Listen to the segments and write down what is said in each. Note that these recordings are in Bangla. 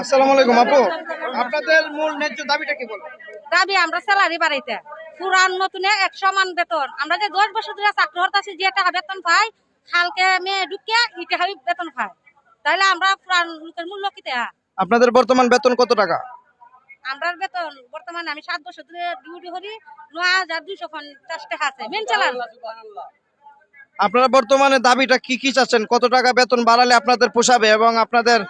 আসসালামু আলাইকুম আপু। আপনাদের মূল ন্যায্য দাবিটা কি বলেন? দাবি আমরা স্যালারি বাড়াইতে। পুরান নতুনে এক সমান বেতন। আমরা যে দশ বছর ধরে চাকরি করতেছি যে টাকা বেতন পাই মেয়ে বেতন তাহলে আমরা পুরান লোকের মূল্য কিতে আপনাদের বর্তমান বেতন কত টাকা? আমরা বেতন বর্তমানে আমি সাত বছর ধরে ডিউটি করি নয় হাজার দুইশো পঞ্চাশ টাকা আছে। মেন চালান আপনারা বর্তমানে দাবিটা কি কি চাচ্ছেন? কত টাকা বেতন বাড়ালে আপনাদের পোষাবে এবং আপনাদের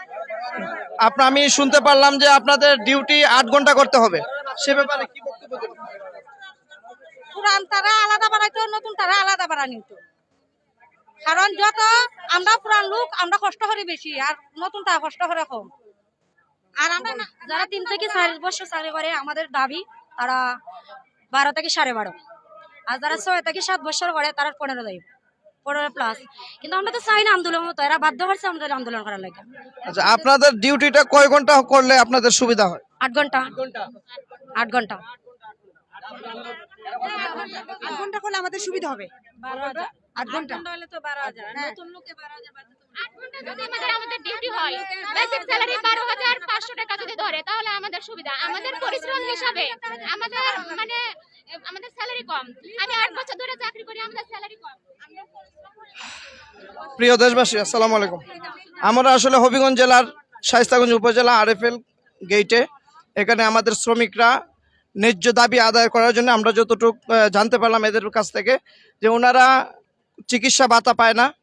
আপনার আমি শুনতে পারলাম যে আপনাদের ডিউটি আট ঘণ্টা করতে হবে। সে ব্যাপারে কি পুরান আলাদা নতুন আলাদা কারণ যত আমরা পুরান লোক, আমরা বেশি, আর কম। আর আমরা যারা তিন থেকে আমাদের দাবি তারা বারো থেকে সাড়ে বারো। আর যারা ছয় থেকে সাত বছর করে, তারা পনেরো দেয় পনেরো প্লাস কিন্তু আমরা তো চাই না আন্দোলন মতো এরা বাধ্য করছে আমাদের আন্দোলন করার লাগে। আচ্ছা আপনাদের ডিউটিটা কয় ঘণ্টা করলে আপনাদের সুবিধা হয়? আট ঘণ্টা। আট ঘণ্টা। আট ঘণ্টা। করলে আমাদের সুবিধা হবে। আট ঘণ্টা। হলে তো বারো হাজার। নতুন লোকে বারো হাজার যদি আমাদের আমাদের ডিউটি হয় বেসিক স্যালারি বারো হাজার পাঁচশো টাকা যদি ধরে তাহলে আমাদের সুবিধা। আমাদের পরিশ্রম হিসাবে আমাদের মানে আমাদের স্যালারি কম। আমি আট বছর ধরে চাকরি করি, আমাদের স্যালারি কম। প্রিয় দেশবাসী, আসসালামু আলাইকুম। আমরা আসলে হবিগঞ্জ জেলার শাইস্তাগঞ্জ উপজেলা আরএফএল গেইটে এখানে আমাদের শ্রমিকরা ন্যায্য দাবি আদায় করার জন্য আমরা যতটুকু জানতে পারলাম এদের কাছ থেকে, যে ওনারা চিকিৎসা ভাতা পায় না।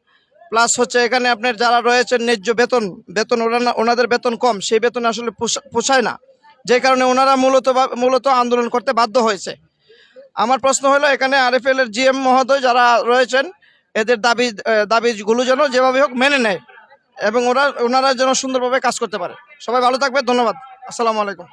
প্লাস হচ্ছে এখানে আপনার যারা রয়েছেন ন্যায্য বেতন বেতন ওনাদের বেতন কম, সেই বেতন আসলে পোষা- পোষায় না। যে কারণে ওনারা মূলত মূলত আন্দোলন করতে বাধ্য হয়েছে। আমার প্রশ্ন হলো, এখানে আরএফএল এর জিএম মহোদয় যারা রয়েছেন, এদের দাবি দাবিগুলো যেন যেভাবে হোক মেনে নেয় এবং ওরা, ওনারা যেন সুন্দরভাবে কাজ করতে পারে। সবাই ভালো থাকবে ধন্যবাদ। আসসালামু আলাইকুম।